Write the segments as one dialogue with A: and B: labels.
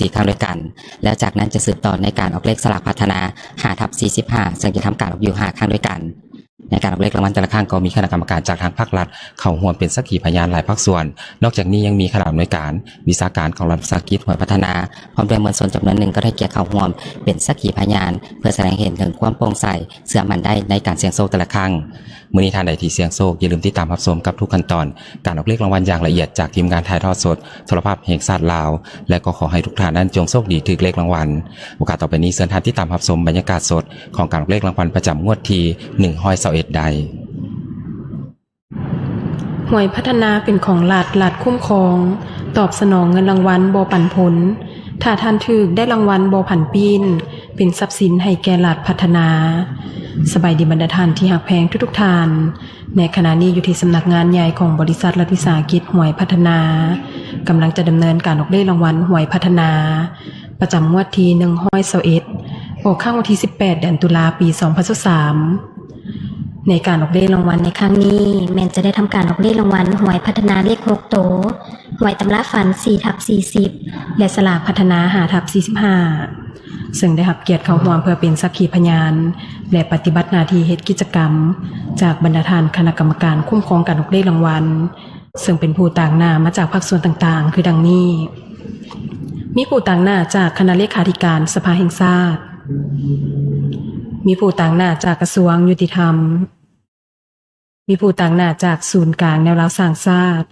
A: สี่ครั้งด้วยกัน แล้วจากนั้นจะสืบต่อในการออกเลขสลากพัฒนา5ทับ45ซึ่งจะทำการออกอยู่ 5 ครั้งด้วยกัน ในการออกเลขรางวัลแต่ละครั้งก็มีคณะกรรมการจากทางภาครัฐ เข้าร่วมเป็นสักขีพยานหลายภาคส่วน นอกจากนี้ยังมีคณะอำนวยการวิชาการของรัฐวิสาหกิจหวยพัฒนาพร้อมด้วยมวลชนจำนวนหนึ่งก็ได้เกียรติเข้าร่วมเป็นสักขีพยาน เพื่อแสดงเห็นถึงความโปร่งใสเสื่อมันได้ในการเสี่ยงโชคแต่ละครั้ง มือนี้ทานใดที่เสี่ยงโชคอย่าลืมติดตามรับชมกับทุกขั้นตอน การออกเลขรางวัลอย่างละเอียดจากทีมงานถ่ายทอดสดโทรภาพแห่งชาติลาว และก็ขอให้ทุกท่านนั้นจงโชคดีถือเลขรางวัลโอกาสต่อไปนี้เชิญท่านที่ตามรับชมบรรยากาศสดของการออกเลขรางวัลประจำงวดที่1ห้อยเสาเอ็ดใด
B: หวยพัฒนาเป็นของรัฐรัฐคุ้มครอง ตอบสนองเงินรางวัลโบปันผล ถ้าท่านถึกได้รางวัลโบผันปีนเป็นทรัพย์สินให้แก่รัฐพัฒนา สบายดีบรรดาท่านที่หักแพงทุกๆท่าน ในขณะนี้อยู่ที่สำนักงานใหญ่ของบริษัทรัฐวิสาหกิจหวยพัฒนากำลังจะดำเนินการออกเลขรางวัลหวยพัฒนา ประจำงวดที่หนึ่งห้อยเสาเอ็ดออกข้างวันที่ 18 เดือนตุลาปี2023ในการออกเลขรางวัลในครั้งนี้
C: แมนจะได้ทำการออกเลขรางวัลหวยพัฒนาเลขหกโต วหวยตำราฝัน4ทับ40
B: และสลากพัฒนาหาทับ45 ซึ่งได้รับเกียรติเข้าร่วมเพื่อเป็นสักขีพยาน และปฏิบัติหน้าที่เฮ็ดกิจกรรม จากบรรดาทานคณะกรรมการคุ้มครองการออกเลขรางวัล ซึ่งเป็นผู้ต่างหน้ามาจากภาคส่วนต่างๆ คือดังนี้ มีผู้ต่างหน้าจากคณะเลขาธิการสภาแห่งชาติ มีผู้ต่างหน้าจากกระทรวงยุติธรรม มีผู้ต่างหน้าจากศูนย์กลางแนวราวสร้างชาติ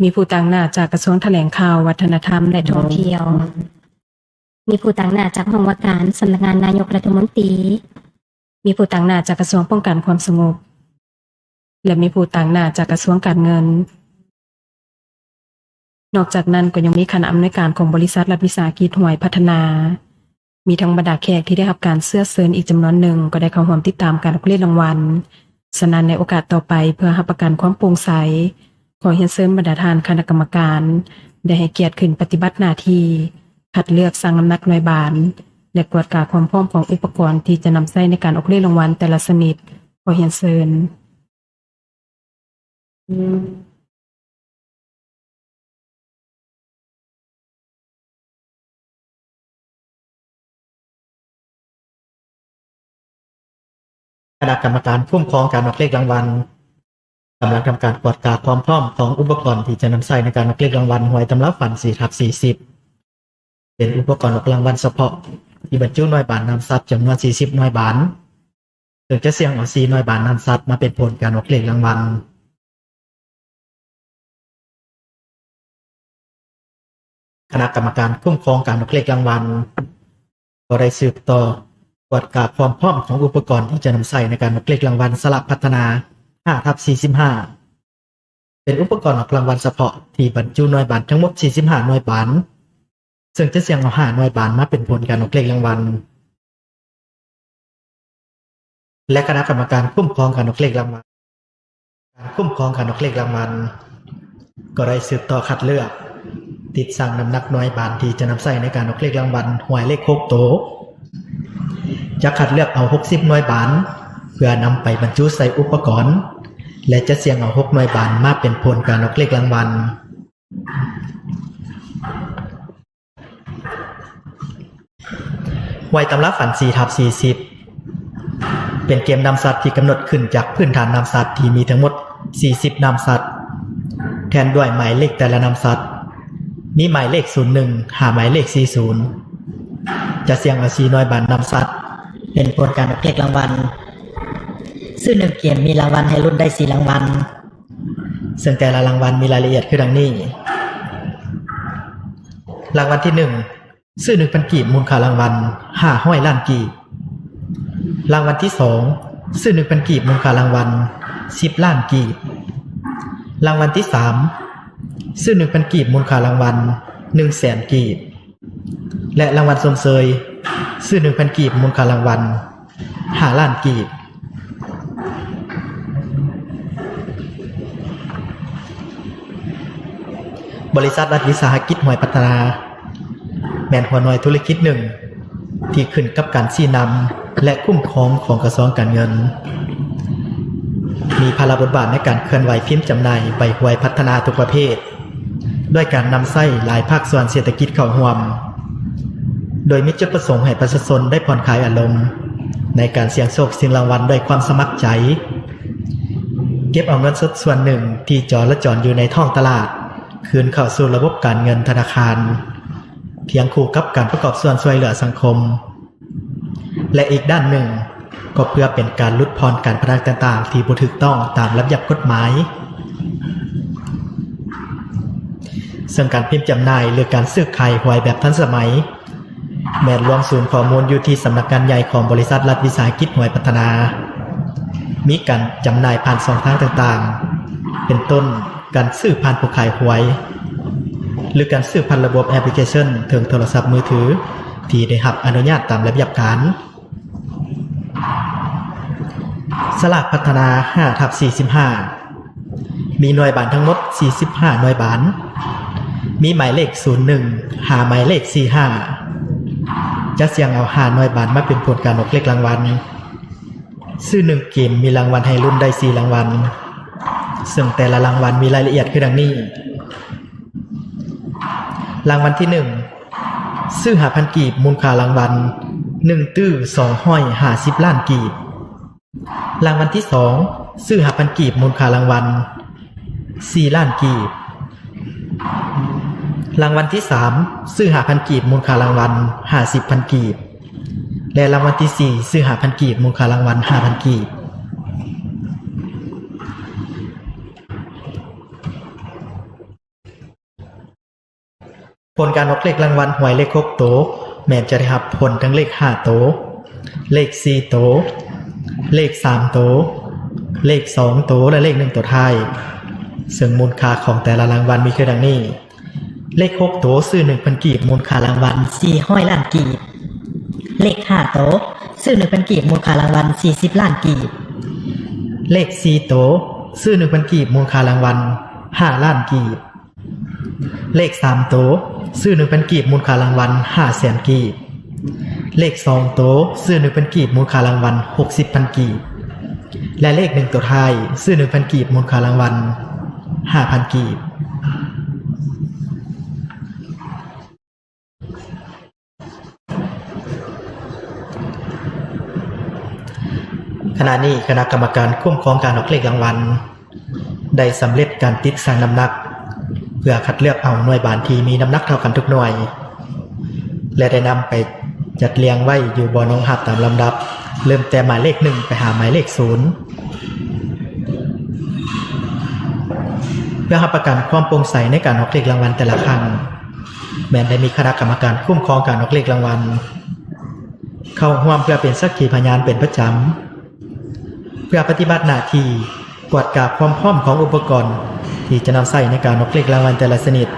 B: มีผู้ต่างหน้าจากกระทรวงแถลงข่าววัฒนธรรมและท่องเที่ยว
C: มีผู้ต่างหน้าจากห้องว่าการสำนักงานนายกรัฐมนตรี
B: มีผู้ต่างหน้าจากกระทรวงป้องกันความสงบ และมีผู้ต่างหน้าจากกระทรวงการเงิน นอกจากนั้นก็ยังมีคณะอำนวยการของบริษัทรัฐวิสาหกิจห่วยพัฒนา มีทั้งบรรดาแขกที่ได้รับการเสื้อเซินอีกจำนวนหนึ่งก็ได้เข้าร่วมติดตามการออกเลขรางวัลฉะนั้นในโอกาสต่อไปเพื่อรับประกันความโปร่งใส ขอเฮียนเซินบรรดาทานคณะกรรมการ ได้ให้เกียรติขึ้นปฏิบัติหน้าที่คัดเลือกสั่งน้ำหนักหน่วยบานและตรวจการความพร้อมของอุปกรณ์ที่จะนำใช้ในการออกเลขรางวัลแต่ละชนิดขอเฮียนเซิน
D: คณะกรรมการคุ้มครองการออกเลขรางวัล กำลังทำการตรวจกาความพร้อมของอุปกรณ์ที่จะนำใช้ในการออกเลขรางวัลหวยตำรับฝัน4ทับ40 เป็นอุปกรณ์ออกรางวัลเฉพาะที่บรรจุหน่วยบานนำทรัพย์จำนวน 40 หน่วยบานโดยจะเสี่ยงเอา4หน่วยบานนำทรัพย์มาเป็นผลการออกเลขรางวัลคณะกรรมการคุ้มครองการออกเลขรางวัลก็ได้สืบต่อตรวจกาความพร้อมของอุปกรณ์ที่จะนำใส่ในการออกเลขรางวัลสลับพัฒนา 5ทับ45เป็นอุปกรณ์ออกรางวัลเฉพาะที่บรรจุหน่วยบานทั้งหมด 45 หน่วยบานซึ่งจะเสี่ยงเอา5หน่วยบานมาเป็นผลการออกเลขรางวัล และคณะกรรมการคุ้มครองการออกเลขรางวัล การคุ้มครองการออกเลขรางวัล ก็ได้สืบต่อคัดเลือก ติดสั่งน้ำหนักหน่วยบานที่จะนำใส่ในการออกเลขรางวัลหวยเลขโคกโต จะคัดเลือกเอา 60 หน่วยบาน เพื่อนำไปบรรจุใส่อุปกรณ์ และจะเสี่ยงเอา6หน่วยบานมาเป็นผลการออกเลขรางวัลหวยตำรับฝัน4ทับ40 เป็นเกมนำสัตว์ที่กำหนดขึ้นจากพื้นฐานนำสัตว์ที่มีทั้งหมด 40นำสัตว์ แทนด้วยหมายเลขแต่ละนำสัตว์ มีหมายเลข 01 หาหมายเลข 40 จะเสี่ยงเอาสีน้อยบานนำสัตว์
E: เป็นผลการออกเลขรางวัล ซึ่งหนึ่งเกมมีรางวัลให้รุ่นได้สี่รางวัล
D: ซึ่งแต่ละรางวัลมีรายละเอียดคือดังนี้ รางวัลที่หนึ่งซื้อหนึ่งพันกีบมูลค่ารางวัลห้าห้อยล้านกีบ รางวัลที่สองซื้อหนึ่งพันกีบมูลค่ารางวัลสิบล้านกีบ รางวัลที่สามซื้อหนึ่งพันกีบมูลค่ารางวัลหนึ่งแสนกีบ และรางวัลสมเสยซื้อหนึ่งพันกีบมูลค่ารางวัลห้าล้านกีบ บริษัทรัฐวิสาหกิจหวยพัฒนา แมนหัวหน่วยธุรกิจหนึ่ง ที่ขึ้นกับการชี้นำและคุ้มครองของกระทรวงการเงิน มีภาระบทบาทในการเคลื่อนไหวพิมพ์จำหน่ายใบหวยพัฒนาทุกประเภท ด้วยการนำไส้หลายภาคส่วนเศรษฐกิจเข้าร่วม โดยมีจุดประสงค์ให้ประชาชนได้ผ่อนคลายอารมณ์ ในการเสี่ยงโชคสิ่งรางวัลด้วยความสมัครใจ เก็บเอาเงินสดส่วนหนึ่งที่จอและจอนอยู่ในท้องตลาด คืนเข้าสู่ระบบการเงินธนาคาร เพียงคู่กับการประกอบส่วนช่วยเหลือสังคม และอีกด้านหนึ่ง ก็เพื่อเป็นการลดพรการพนันต่างๆ ที่บ่ถูกต้องตามระเบียบกฎหมายซึ่งการพิมพ์จำหน่ายหรือการซื้อขายหวยแบบทันสมัย แม้รวมศูนย์ข้อมูลอยู่ที่สำนักงานใหญ่ของบริษัทรัฐวิสาหกิจหวยพัฒนา มีการจำหน่ายผ่านช่องทางต่างๆ เป็นต้น การซื้อผ่านผู้ขายหวย หรือการซื้อผ่านระบบแอปพลิเคชันถึงโทรศัพท์มือถือ ที่ได้รับอนุญาตตามระเบียบการสลากพัฒนา5ทับ45 มีหน่วยบานทั้งหมด 45 หน่วยบาน มีหมายเลข 01 หาหมายเลข 45 จะเสียงเอาหาหน่วยบานมาเป็นผลการออกเลขรางวัล ซื้อหนึ่งเกมมีรางวัลให้รุ่นได้ 4 รางวัล ซึ่งแต่ละรางวัลมีรายละเอียดคือดังนี้ รางวัลที่หนึ่งซื้อหาพันกีบมูลค่ารางวัลหนึ่งตื้อสองห้อยหาสิบล้านกีบ รางวัลที่สองซื้อหาพันกีบมูลค่ารางวัลสี่ล้านกีบ รางวัลที่สามซื้อหาพันกีบมูลค่ารางวัลห้าสิบพันกีบ และรางวัลที่สี่ซื้อหาพันกีบมูลค่ารางวัลห้าพันกีบ ผลการออกเลขรางวัลหวยเลขหกโต แม้จะได้รับผลทั้งเลขห้าโต เลขสี่โต เลขสามโต เลขสองโต และเลขหนึ่งตัวท้าย ซึ่งมูลค่าของแต่ละรางวัลมีคือดังนี้ เลขหกโตซื้อหนึ่งพันกีบมูลค่ารางวัล
E: สี่ห้อยล้านกีบ เลขห้าโตซื้อหนึ่งพันกีบมูลค่ารางวัลสี่สิบล้านกีบ
D: เลขสี่โตซื้อหนึ่งพันกีบมูลค่ารางวัลห้าล้านกีบ เลขสามโตซื้อหนึ่งพันกีบมูลค่ารางวัลห้าแสนกีบ เลขสองโตซื้อหนึ่งพันกีบมูลค่ารางวัลหกสิบพันกีบ และเลขหนึ่งตัวท้ายซื้อหนึ่งพันกีบมูลค่ารางวัลห้าพันกีบขณะนี้คณะกรรมการคุ้มครองการออกเลขรางวัลได้สำเร็จการติดสั่งน้ำหนัก เพื่อคัดเลือกเอาหน่วยบานที่มีน้ำหนักเท่ากันทุกหน่วย และได้นำไปจัดเรียงไว้อยู่บนน้องหับตามลำดับ เริ่มแต่หมายเลขหนึ่งไปหาหมายเลขศูนย์เพื่อให้ประกันความโปร่งใสในการออกเลขรางวัลแต่ละครั้งแมนได้มีคณะกรรมการคุ้มครองการออกเลขรางวัล เข้าร่วมเพื่อเป็นสักขีพยานเป็นประจำ เพื่อปฏิบัติหน้าที่กวดกาบความพร้อมของอุปกรณ์ ที่จะนำใส่ในการออกเลขรางวัลแต่ละชนิด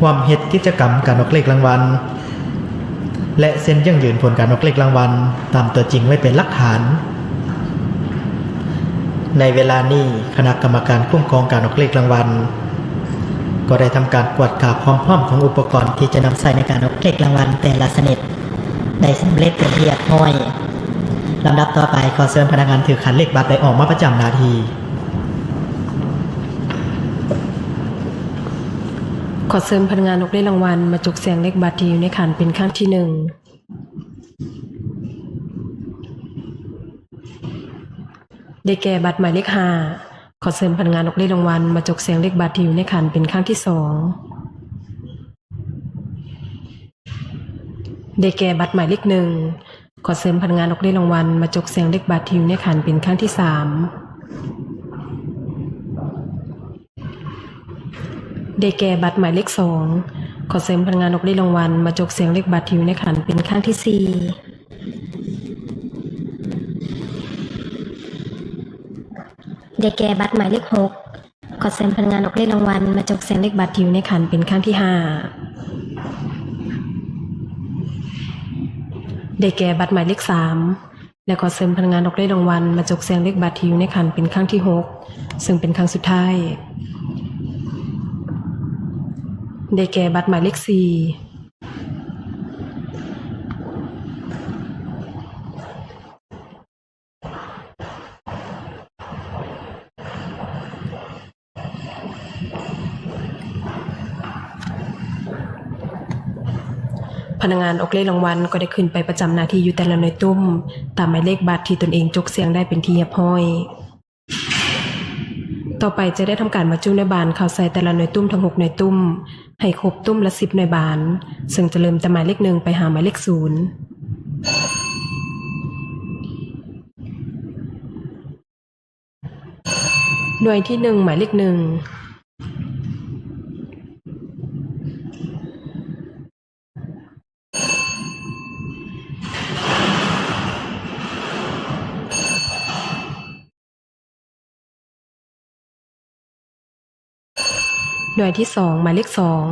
D: ความเฮ็ดกิจกรรมการออกเลขรางวัล และเซ็นยั่งยืนผลการออกเลขรางวัล ตามตัวจริงไว้เป็นหลักฐาน ในเวลานี้คณะกรรมการคุ้มครองการออกเลขรางวัล ก็ได้ทำการกวดกราบความพร้อมของอุปกรณ์ที่จะนำใส่ในการออกเลขรางวัลแต่ละชนิดได้สำเร็จเป็นที่เรียบร้อยลำดับต่อไปขอเชิญพนักงานถือขันเลขบัตรได้ออกมาประจำหนาที
B: ขอเสริมพนักงานออกเลขรางวัล มาจุกเสียงเลขบัตรที่อยู่ในขันเป็นครั้งที่หนึ่งได้แก่บัตรหมายเลขห้าขอเสริมพนักงานออกเลขรางวัล มาจุกเสียงเลขบัตรที่อยู่ในขันเป็นครั้งที่สองได้แก่บัตรหมายเลขหนึ่งขอเสริมพนักงานออกเลขรางวัล มาจุกเสียงเลขบัตรที่อยู่ในขันเป็นครั้งที่สาม ได้แก่บัตรหมายเลขสองขอเสริมพนักงานออกเลขรางวัลมาจกเสียงเลขบัตรที่อยู่ในขันเป็นครั้งที่สี่
C: ได้แก่บัตรหมายเลขหกขอเสริมพนักงานออกเลขรางวัลมาจกเสียงเลขบัตรที่อยู่ในขันเป็นครั้งที่ห้าได้แก่บัตรหมายเลขสามและขอเสริมพนักงานออกเลขรางวัลมาจกเสียงเลขบัตรที่อยู่ในขันเป็นครั้งที่หกซึ่งเป็นครั้งสุดท้าย ได้แก่บัตรหมายเลขสี่
B: พนักงานออกเลขรางวัลก็ได้ขึ้นไปประจำหน้าที่อยู่แต่ละหน่วยตุ้ม ตามหมายเลขบัตรที่ตนเองจกเสียงได้เป็นที่เรียบร้อย ต่อไปจะได้ทำการมาจุ้ในบานเข้าใส่แต่ละหน่วยตุ้มทั้งหกหน่วยตุ้ม ให้ครบตุ้มละสิบหน่วยบาน ซึ่งจะเริ่มแต่หมายเลขหนึ่งไปหาหมายเลขศูนย์หน่วยที่หนึ่งหมายเลขหนึ่ง หน่วยที่สองหมายเลขสอง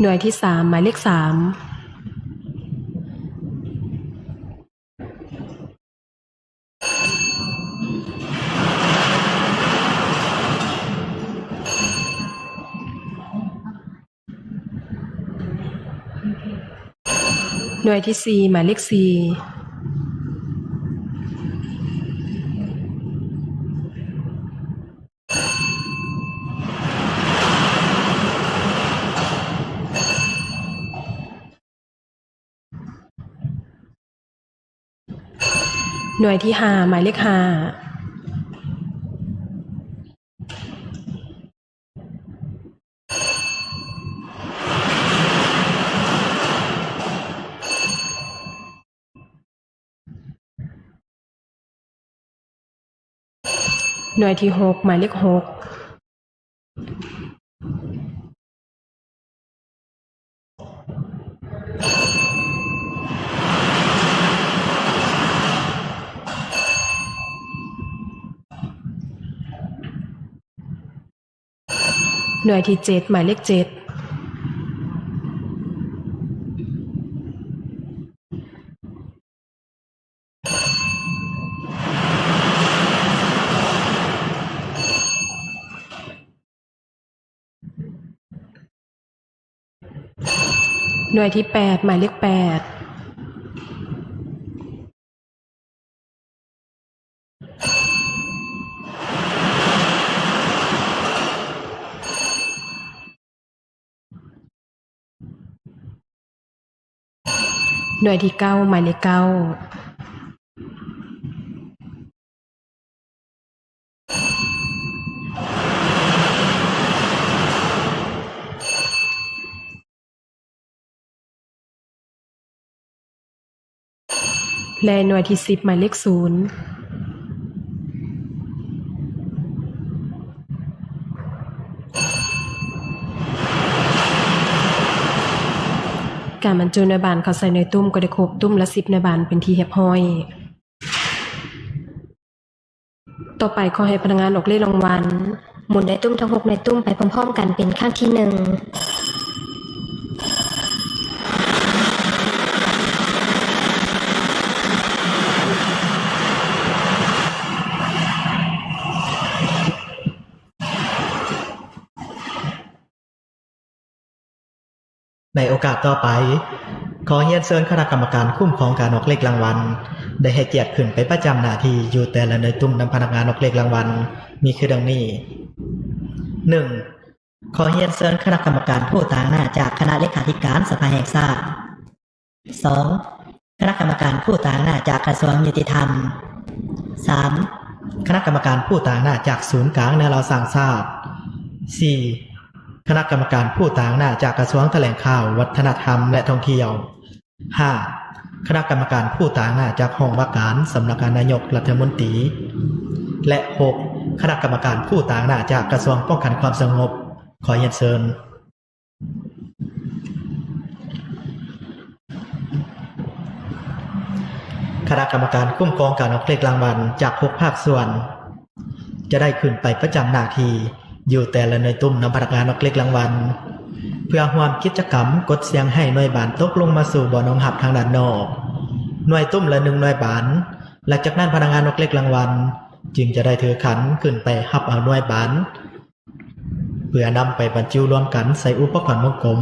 B: หน่วยที่สามหมายเลขสาม วยที่สี่หมายเลขสี่หน่วยที่หาหมายเลขหา หน่วยที่หกหมายเลขหกหน่วยที่เจ็ดหมายเลขเจ็ด หน่วยที่แปดหมายเลขแปดหน่วยที่เก้าหมายเลขเก้า และหน่วยที่สิบหมายเลขศูนย์การบรรจุในบานเขาใส่ในตุ้มก็ได้ครบตุ้มละสิบในบานเป็นที่เรียบร้อย ต่อไปขอให้พนักงานออกเลขรางวัล
C: หมุนในตุ้มทั้งหกในตุ้มไปพร้อมๆ กันเป็นข้างที่หนึ่ง
D: ในโอกาสต่อไป ขอเฮียนเชิญคณะกรรมการคุ้มครองการออกเลขรางวัล ได้ให้เกียรติขึ้นไปประจำหน้าที่อยู่แต่ละในยตุ้มนำพนักงานออกเลขรางวัล มีคือดังนี้ 1.
E: ขอเรียนเชิญคณะกรรมการผู้ต่างหน้าจากคณะเลขาธิการสภาแห่งชาติ 2. คณะกรรมการผู้ต่างหน้าจากกระทรวงยุติธรรม 3.
D: คณะกรรมการผู้ต่างหน้าจากศูนย์กลางแนวเราสร้างชาติ 4. คณะกรรมการผู้ต่างหน้าจากกระทรวงแถลงข่าว วัฒนธรรมและท่องเที่ยว 5. คณะกรรมการผู้ต่างหน้าจากห้องว่าการสำนักงานนายกรัฐมนตรี และ 6. คณะกรรมการผู้ต่างหน้าจากกระทรวงป้องกันความสงบ ขอเรียนเชิญคณะกรรมการคุ้มครองการออกเลขรางวัลจากหกภาคส่วน จะได้ขึ้นไปประจำหน้าที่ อยู่แต่ละหน่วยตุ้มนำพนักงานนกเล็กรางวัล เพื่อความกิจกรรมกดเสียงให้หน่วยบานตกลงมาสู่บ่อน้องหับทางด้านนอก หน่วยตุ้มละหนึ่งหน่วยบาน หลังจากนั้นพนักงานนกเล็กรางวัล จึงจะได้ถือขันขึ้นไปหับเอาหน่วยบานเพื่อนำไปบรรจุรวมกันใส่อุปกรณ์วงกลม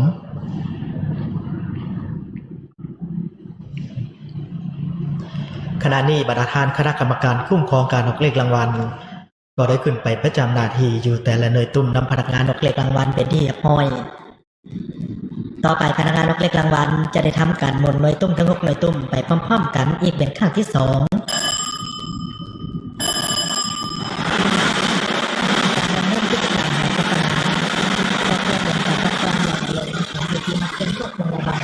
D: ขณะนี้บรรดาทานคณะกรรมการคุ้มครองการนกเล็กรางวัล ก็ได้ขึ้นไปประจำหน้าที่อยู่แต่ละหน่วยตุ้มนำพนักงาน
E: นกเล็กรางวัลเป็นที่เรียบร้อย ต่อไปพนักงานนกเล็กรางวัลจะได้ทำการหมุนหน่วยตุ้มทั้งหกหน่วยตุ้มไปพร้อมๆ กันอีกเป็นครั้งที่สองเป็นการจัดการอย่งอาเกโรงพยาบาล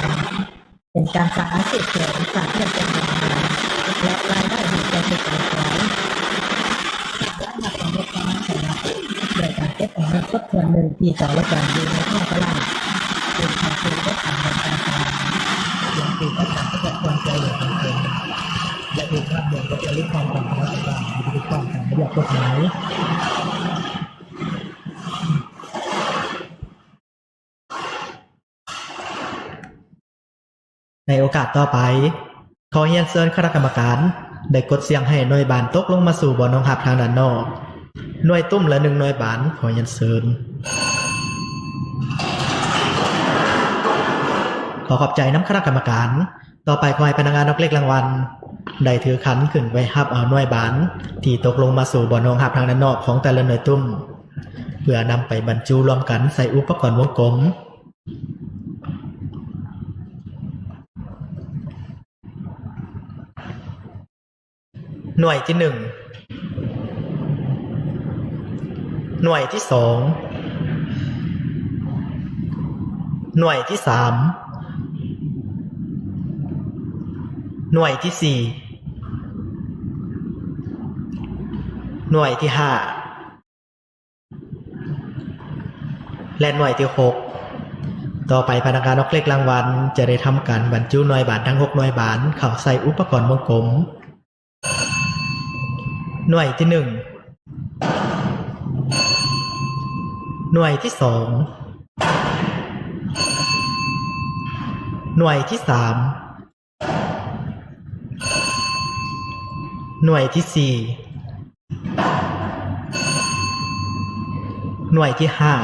E: เป็นการสร้างอาชีพเสริม ส่วนหนึ่งที่จะลดการยืมในข้อตลาดเป็นการซื้อลดการเงินการตลาด
D: ยังคือก็ทำให้เกิดความใจเหลือเกินและอีกภาพหนึ่งก็จะริความความคณะกรรมการริความต่ามระเบียบกฎหมายในโอกาสต่อไป ขอเฮียนเซิญคณะกรรมการ ได้กดเสียงให้หน่วยบานตกลงมาสู่บ่อนองหับทางด้านนอก หน่วยตุ้มและหนึ่งหน่วยบานขอเฮียนเซิญขอขอบใจน้ำคณะกรรมการ ต่อไปขอให้พนักงานนกเล็กรางวัล ได้ถือขันขึ้นไปฮับเอาหน่วยบาน ที่ตกลงมาสู่บ่อนองหับทางด้านนอกของแต่ละหน่วยตุ้ม เพื่อนำไปบรรจุรวมกันใส่อุปกรณ์วงกลม หน่วยที่หนึ่ง หน่วยที่สองหน่วยที่สามหน่วยที่สี่หน่วยที่ห้าและหน่วยที่หกต่อไปพนักงานนกเล็กรางวัลจะได้ทำการบรรจุหน่วยบานทั้งหกหน่วยบานเข้าใส่อุปกรณ์วงกลม หน่วยที่หนึ่ง หน่วยที่สอง หน่วยที่สาม หน่วยที่สี่ หน่วยที่ห้า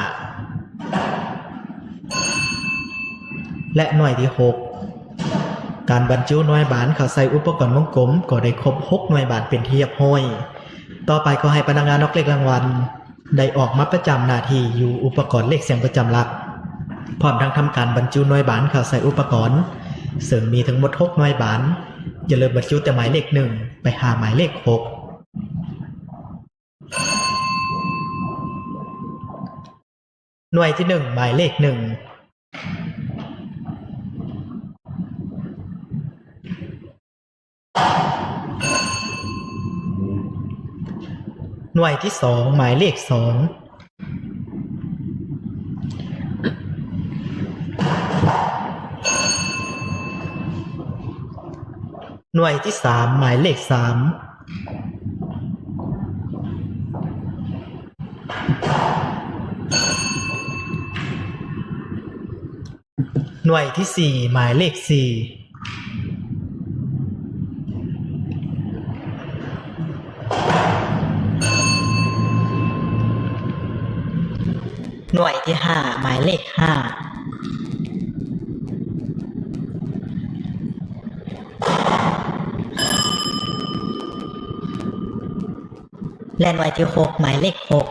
D: และหน่วยที่หก การบรรจุหน่วยบานเข้าใส่อุปกรณ์วงกลมก็ได้ครบหกหน่วยบานเป็นที่เรียบร้อย ต่อไปก็ให้พนักงานนกเล็กรางวัล ได้ออกมาประจำหน้าที่อยู่อุปกรณ์เลขเสียงประจำหลัก พร้อมทั้งทำการบรรจุหน่วยบานเข้าใส่อุปกรณ์ซึ่งมีทั้งหมดหกหน่วยบานอย่าลืมบรรจุแต่หมายเลขหนึ่งไปหาหมายเลขหกหน่วยที่หนึ่งหมายเลขหนึ่ง ห น่วยที่สองหมายเลขสองหน่วยที่สามหมายเลขสามหน่วยที่สี่หมายเลขสี่
E: หน่วยที่ห้าหมายเลขห้าและหน่วยที่หกหมายเลขหก